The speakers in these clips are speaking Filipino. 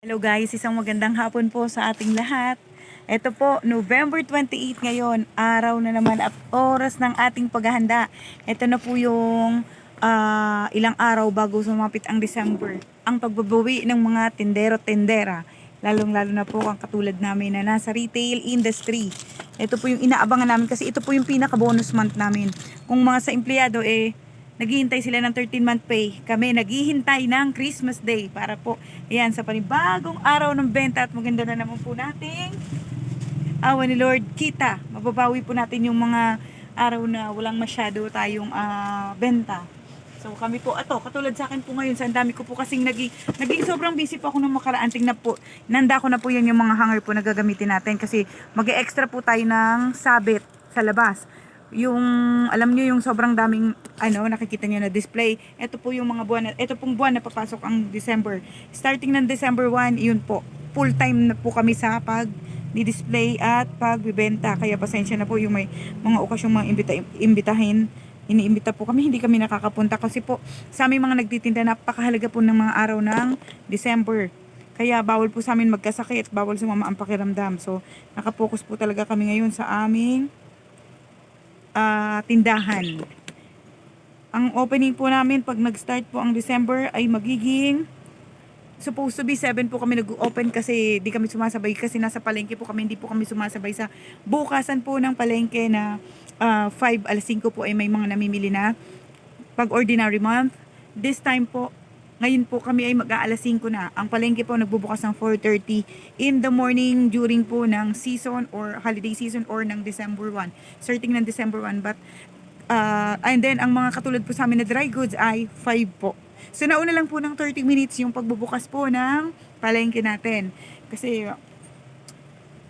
Hello guys, isang magandang hapon po sa ating lahat. Ito po, November 28 ngayon, araw na naman at oras ng ating paghahanda. Ito na po yung ah, ilang araw bago sumapit ang December. Ang pagbabawi ng mga tindero-tindera, lalong-lalo na po ang katulad namin na nasa retail industry. Ito po yung inaabangan namin kasi ito po yung pinaka-bonus month namin. Kung mga sa empleyado eh, naghihintay sila ng 13-month pay. Kami naghihintay ng Christmas Day para po, ayan, sa panibagong araw ng benta at maganda na naman po nating awa ni Lord kita. Mababawi po natin yung mga araw na walang masyado tayong ah, benta. So kami po, ato, katulad sa akin po ngayon, sa dami ko po kasing naging, naging sobrang busy po ako nung makaraan. Tingnan po, nanda ko na po yan yung mga hanger po na gagamitin natin kasi mag extra po tayo ng sabit sa labas yung alam niyo yung sobrang daming ano nakikita niyo na display. Ito po yung mga buwan na, ito pong buwan na papasok ang December. Starting ng December 1 yun po. Full time na po kami sa pag di-display at pagbibenta. Kaya pasensya na po yung may mga okasyong mga imbita, imbitahin. Iniimbita po kami hindi kami nakakapunta kasi po sa aming mga nagtitinda napakahalaga po ng mga araw ng December. Kaya bawal po sa amin magkasakit bawal sumama ang pakiramdam. So nakapokus po talaga kami ngayon sa aming ah, tindahan. Ang opening po namin pag nag-start po ang December ay magiging supposed to be 7 po kami nag-open kasi di kami sumasabay kasi nasa palengke po kami hindi po kami sumasabay sa bukasan po ng palengke na 5 alas 5 po ay may mga namimili na pag ordinary month this time po ngayon po kami ay mag-aalas 5 na. Ang palengke po nagbubukas ng 4.30 in the morning during po ng season or holiday season or ng December 1. Starting ng December 1. But, uh, and then ang mga katulad po sa amin na dry goods ay 5 po. So nauna lang po ng 30 minutes yung pagbubukas po ng palengke natin. Kasi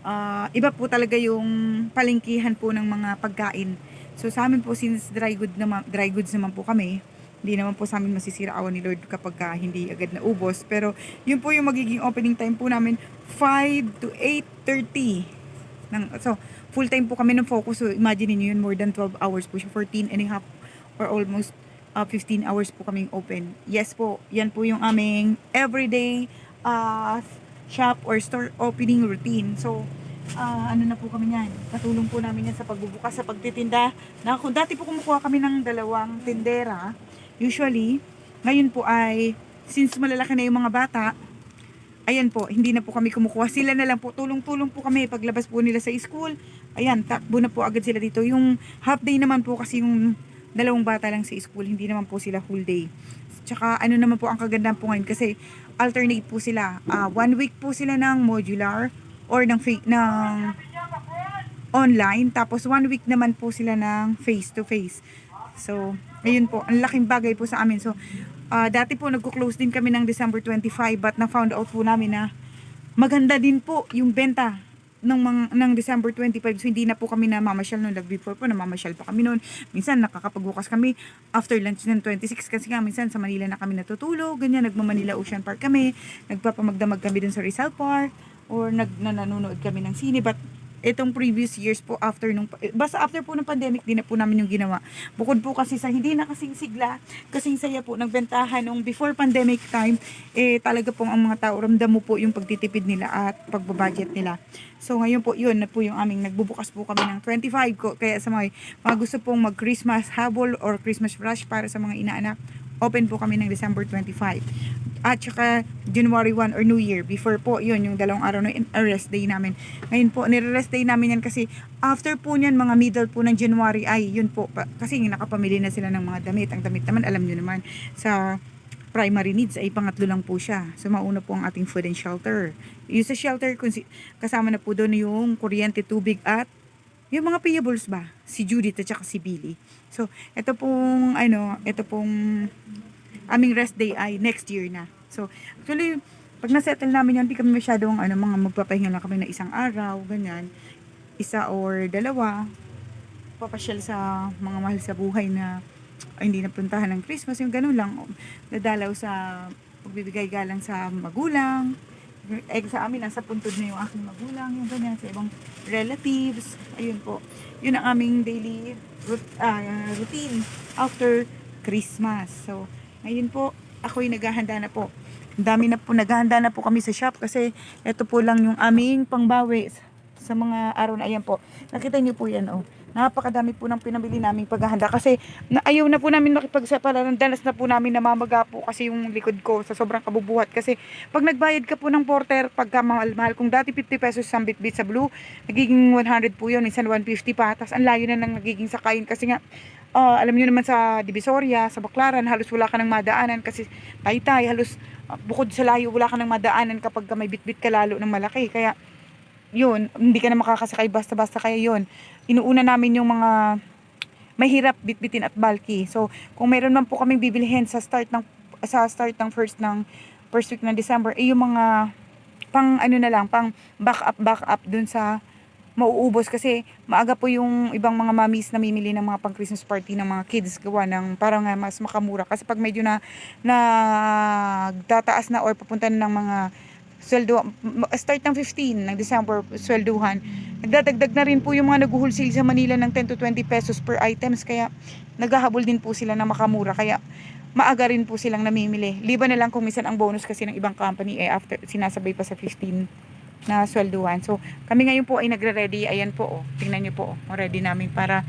uh, iba po talaga yung palengkihan po ng mga pagkain. So sa amin po since dry good naman dry goods naman po kami, hindi naman po sa amin masisira awan ni Lord kapag ka hindi agad na ubos. Pero yun po yung magiging opening time po namin 5 to 8.30. Ng, so full time po kami ng focus. So imagine niyo yun more than 12 hours po siya. 14 and a half or almost uh, 15 hours po kaming open. Yes po, yan po yung aming everyday uh, shop or store opening routine. So, uh, ano na po kami yan. Katulong po namin yan sa pagbubukas, sa pagtitinda. Na, kung dati po kumukuha kami ng dalawang tindera, usually, ngayon po ay, since malalaki na yung mga bata, ayan po, hindi na po kami kumukuha. Sila na lang po, tulong-tulong po kami paglabas po nila sa school. Ayan, takbo na po agad sila dito. Yung half day naman po kasi yung dalawang bata lang sa school, hindi naman po sila full day. Tsaka ano naman po ang kagandahan po ngayon kasi alternate po sila. Ah, one week po sila ng modular or ng, fa- ng online. Tapos one week naman po sila ng face to face. So, ayun po, ang laking bagay po sa amin. So, ah, dati po nagko-close din kami ng December 25 but na-found out po namin na maganda din po yung benta ng mga ng December 25 so hindi na po kami na mamasyal noon. Like before po namamasyal pa kami noon. Minsan nakakapagbukas kami after lunch ng 26 kasi nga minsan sa Manila na kami natutulog. Ganyan nagma Manila Ocean Park kami. Nagpapamagdamag kami dun sa Rizal Park. Or nag nanonood kami ng sine. But itong previous years po after nung basta after po ng pandemic din na po namin yung ginawa. Bukod po kasi sa hindi na kasing sigla kasing saya po nagbentahan nung before pandemic time eh talaga pong ang mga tao ramdam mo po yung pagtitipid nila at pagbabudget nila. So ngayon po yun na po yung aming nagbubukas po kami ng 25 ko. Kaya sa mga, mga gusto pong mag Christmas habol or Christmas rush para sa mga inaanak open po kami ng December 25 at saka January 1 or New Year. Before po, yun, yung dalawang araw na rest day namin. Ngayon po, nire-rest day namin yan kasi after po niyan, mga middle po ng January, ay yun po, pa, kasi nakapamili na sila ng mga damit. Ang damit naman, alam nyo naman, sa primary needs ay pangatlo lang po siya. So mauna po ang ating food and shelter. Yung sa shelter, kasama na po doon yung kuryente, tubig at yung mga payables ba? Si Judith at saka si Billy. So, ito pong, ano, ito pong aming rest day ay next year na. So, actually, pag nasettle namin yan, hindi kami masyadong ano, mga magpapahinga lang kami na isang araw, ganyan. Isa or dalawa. Papasyal sa mga mahal sa buhay na ay, hindi napuntahan ng Christmas. Yung ganun lang. Dadalaw sa pagbibigay galang sa magulang. Eh, sa amin, nasa puntod na yung aking magulang. Yung ganyan, sa ibang relatives. Ayun po. Yun ang aming daily rut- ah, routine after Christmas. So, ngayon po, ako'y naghahanda na po Ang dami na po, naghahanda na po kami sa shop kasi ito po lang yung aming pangbawi sa mga araw na ayan po. Nakita niyo po yan oh. Napakadami po ng pinabili naming paghahanda kasi na, ayaw na po namin makipagsapalaran. Danas na po namin namamaga po kasi yung likod ko sa sobrang kabubuhat. Kasi pag nagbayad ka po ng porter, pagka mahal-mahal, kung dati 50 pesos isang bit-bit sa blue, nagiging 100 po yun, minsan 150 pa. Tapos ang layo na nang nagiging sakayin kasi nga ah, alam niyo naman sa Divisoria, sa Baclaran, halos wala ka nang madaanan kasi taytay, halos ah, bukod sa layo, wala ka nang madaanan kapag ka may bitbit ka lalo ng malaki. Kaya, yun, hindi ka na makakasakay basta-basta kaya yun. Inuuna namin yung mga mahirap bitbitin at bulky. So, kung meron man po kaming bibilihin sa start ng sa start ng first ng first week ng December, eh yung mga pang ano na lang, pang back up back up dun sa mauubos kasi maaga po yung ibang mga mommies namimili ng mga pang Christmas party ng mga kids gawa ng parang nga mas makamura kasi pag medyo na nagtataas na or papunta na ng mga sweldo start ng 15 ng December swelduhan nagdadagdag na rin po yung mga nag-wholesale sa Manila ng 10 to 20 pesos per items kaya naghahabol din po sila na makamura kaya maaga rin po silang namimili liban na lang kung minsan ang bonus kasi ng ibang company eh after sinasabay pa sa 15 na swelduhan. So, kami ngayon po ay nagre-ready. Ayan po, oh. Tingnan niyo po, oh. Ready namin para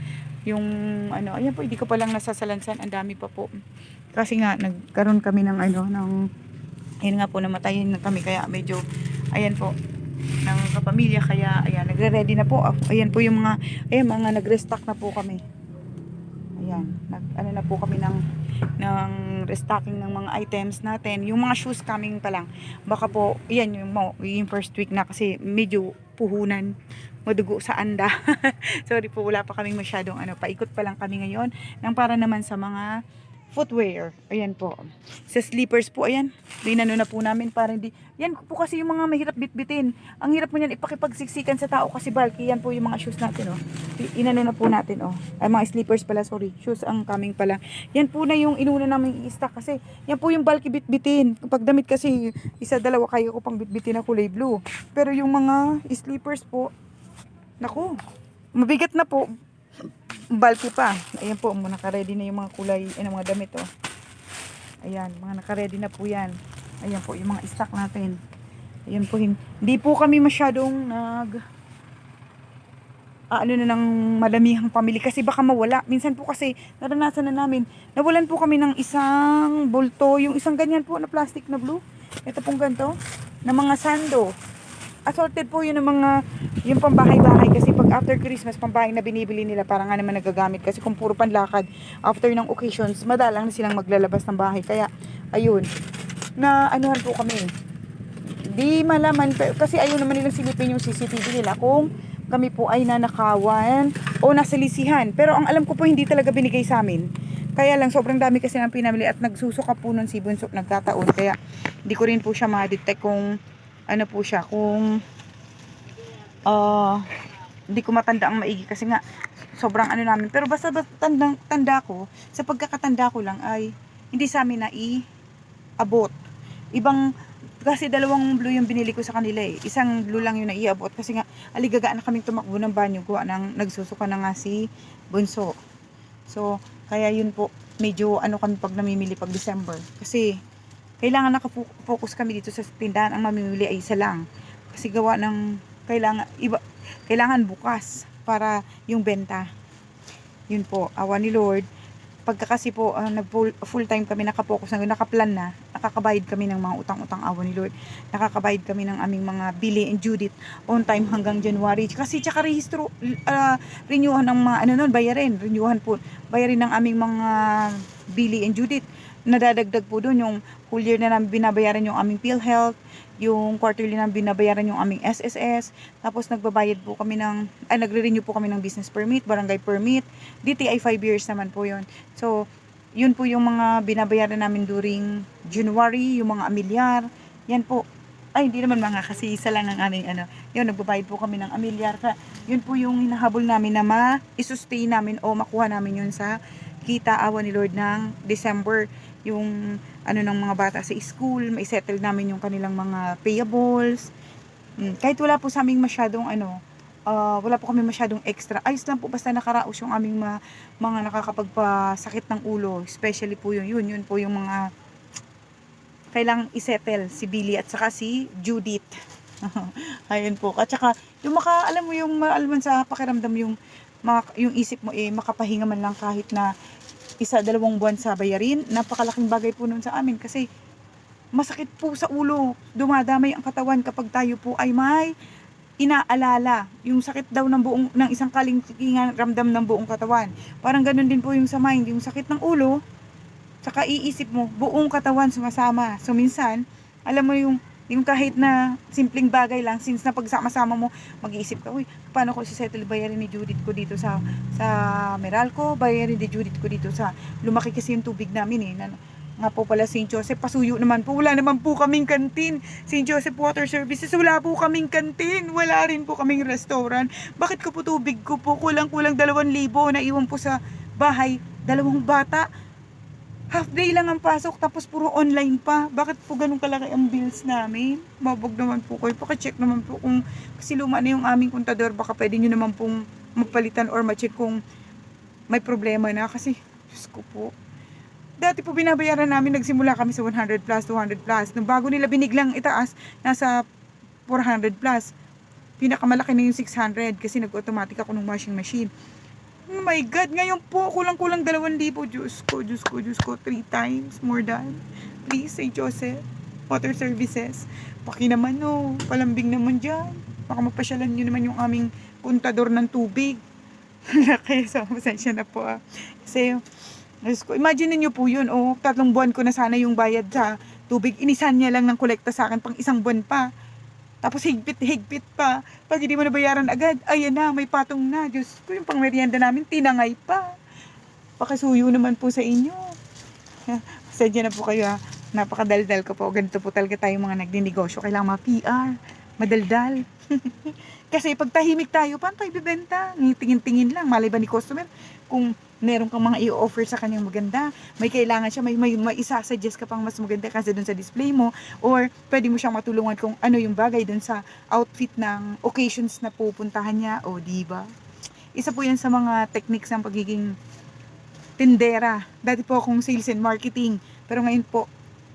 yung, ano, ayan po, hindi ko pa lang nasasalansan. Ang dami pa po. Kasi nga, nagkaroon kami ng, ano, ng, ayan nga po, namatayin na kami. Kaya medyo, ayan po, ng kapamilya. Kaya, ayan, nagre-ready na po. Ayan po yung mga, ayan, mga nag-restock na po kami. Ayan, nag, ano na po kami ng, ng restocking ng mga items natin. Yung mga shoes coming pa lang. Baka po, yan yung, yung first week na kasi medyo puhunan madugo sa anda. Sorry po, wala pa kaming masyadong ano, paikot pa lang kami ngayon nang para naman sa mga footwear. Ayan po. Sa slippers po, ayan. Dinano na po namin para hindi. Yan po kasi yung mga mahirap bitbitin. Ang hirap mo yan ipakipagsiksikan sa tao kasi bulky. Yan po yung mga shoes natin, oh. Inano na po natin, oh. Ay, mga slippers pala, sorry. Shoes ang coming pala. Yan po na yung inuna namin i-stock kasi yan po yung bulky bitbitin. Kapag damit kasi isa, dalawa kayo ko pang bitbitin na kulay blue. Pero yung mga slippers po, naku, mabigat na po bulky pa. Ayan po, mga naka-ready na yung mga kulay, ay mga damit, oh. Ayan, mga naka-ready na po yan. Ayan po, yung mga stock natin. Ayan po, hin- hindi po kami masyadong nag ah, ano na ng malamihang pamili kasi baka mawala. Minsan po kasi naranasan na namin, nawalan po kami ng isang bulto, yung isang ganyan po na plastic na blue. Ito pong ganito, na mga sando. Assorted po yun ng mga, yung pambahay-bahay kasi pag after Christmas, pambahay na binibili nila para nga naman nagagamit kasi kung puro panlakad, after ng occasions, madalang na silang maglalabas ng bahay. Kaya, ayun, na anuhan po kami. Di malaman, kasi ayaw naman nilang silipin yung CCTV nila kung kami po ay nanakawan o nasa lisihan. Pero ang alam ko po hindi talaga binigay sa amin. Kaya lang sobrang dami kasi ng pinamili at nagsusuka po nun si Bunso nagkataon. Kaya hindi ko rin po siya ma-detect kung ano po siya, kung ah hindi ko matanda ang maigi kasi nga sobrang ano namin. Pero basta basta tanda, tanda ko, sa pagkakatanda ko lang ay hindi sa amin na i-abot. Ibang kasi dalawang blue yung binili ko sa kanila eh. Isang blue lang yung naiabot kasi nga aligagaan na kaming tumakbo ng banyo gawa ng nagsusuka na nga si Bunso. So, kaya yun po, medyo ano kami pag namimili pag December. Kasi, kailangan nakafocus kami dito sa tindahan. Ang mamimili ay isa lang. Kasi gawa ng, kailangan, iba, kailangan bukas para yung benta. Yun po, awa ni Lord. Pagka kasi po, ah, nag full, time kami nakapokus na, nakaplan na, nakakabayad kami ng mga utang-utang awa ni Lord. Nakakabayad kami ng aming mga bili and date on time hanggang January. Kasi tsaka rehistro, uh, renewahan ng mga, ano nun, bayarin, renewahan po, bayarin ng aming mga bili and date. Nadadagdag po doon yung whole year na namin binabayaran yung aming PhilHealth, yung quarterly na binabayaran yung aming SSS, tapos nagbabayad po kami ng, ay nagre-renew po kami ng business permit, barangay permit, DTI 5 years naman po yun. So, yun po yung mga binabayaran namin during January, yung mga amilyar, yan po. Ay, hindi naman mga kasi isa lang ang aming ano. Yun, nagbabayad po kami ng amilyar. Kaya, yun po yung hinahabol namin na ma-sustain namin o makuha namin yun sa kita awa ni Lord ng December. Yung ano ng mga bata sa school, may settle namin yung kanilang mga payables. Mm, kahit wala po sa aming masyadong ano, ah, wala po kami masyadong extra. Ayos lang po basta nakaraos yung aming ma- mga nakakapagpasakit ng ulo. Especially po yun, yun, yun po yung mga kailang isettle si Billy at saka si Judith. Ayun po. At saka, yung maka, alam mo yung maalaman sa pakiramdam yung, mga, yung isip mo eh, makapahinga man lang kahit na isa, dalawang buwan sa bayarin. Napakalaking bagay po nun sa amin kasi masakit po sa ulo. Dumadamay ang katawan kapag tayo po ay may inaalala. Yung sakit daw ng buong, ng isang kalintingan, ramdam ng buong katawan. Parang ganun din po yung sa mind. Yung sakit ng ulo, Tsaka iisip mo, buong katawan sumasama. So minsan, alam mo yung, yung kahit na simpleng bagay lang, since na pagsama-sama mo, mag-iisip ka, uy, paano ko si settle bayarin ni Judith ko dito sa sa Meralco, bayarin ni Judith ko dito sa, lumaki kasi yung tubig namin eh, na, nga po pala St. Joseph, pasuyo naman po, wala naman po kaming kantin. St. Joseph Water Services, wala po kaming kantin, wala rin po kaming restaurant. Bakit ko po tubig ko po, kulang-kulang dalawang libo na iwan po sa bahay, dalawang bata, half day lang ang pasok tapos puro online pa. Bakit po ganun kalaki ang bills namin? Mabog naman po kayo. Pakicheck naman po kung kasi luma na yung aming kontador. Baka pwede nyo naman pong magpalitan or ma-check kung may problema na. Kasi, Diyos ko po. Dati po binabayaran namin, nagsimula kami sa 100 plus, 200 plus. Nung bago nila biniglang itaas, nasa 400 plus. Pinakamalaki na yung 600 kasi nag-automatic ako ng washing machine. Oh my God, ngayon po, kulang-kulang dalawang libo. Diyos ko, Diyos ko, Diyos ko, three times more than. Please, St. Joseph, Water Services. Paki naman, no, palambing naman dyan. Baka mapasyalan nyo naman yung aming kontador ng tubig. Laki, so, pasensya na po ah. Kasi, Diyos ko, imagine niyo po yun, oh, tatlong buwan ko na sana yung bayad sa tubig. Inisan niya lang ng kolekta sa akin pang isang buwan pa. Tapos higpit-higpit pa. Pag hindi mo nabayaran agad, ayan na, may patong na. Diyos ko, yung pangmerienda namin, tinangay pa. Pakisuyo naman po sa inyo. Sadya na po kayo ha. Napakadaldal ko po. Ganito po talaga tayo mga nagdinegosyo. Kailangan ma-PR. Madaldal. Kasi pag tahimik tayo, paano tayo bibenta? Tingin-tingin lang. Malay ba ni customer? Kung meron kang mga i-offer sa kanyang maganda, may kailangan siya, may, may, may isa-suggest ka pang mas maganda kasi dun sa display mo, or pwede mo siyang matulungan kung ano yung bagay dun sa outfit ng occasions na pupuntahan niya, o di ba? Isa po yan sa mga techniques ng pagiging tindera. Dati po akong sales and marketing, pero ngayon po,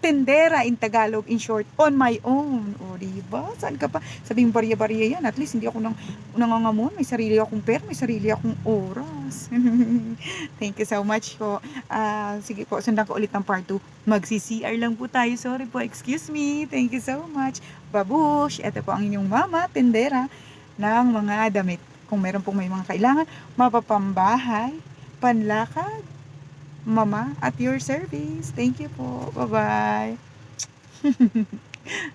tendera in Tagalog, in short, on my own. O, di ba? Saan ka pa? Sabing barya-barya yan. At least hindi ako nang nangangamon. May sarili akong pera, may sarili akong oras. Thank you so much po. Ah, sige po, sundan ko ulit ang part 2. Magsi-CR lang po tayo. Sorry po, excuse me. Thank you so much. Babush! Ito po ang inyong mama, tendera ng mga damit. Kung meron pong may mga kailangan, mapapambahay, panlakad, mama, at your service. Thank you po. Bye-bye.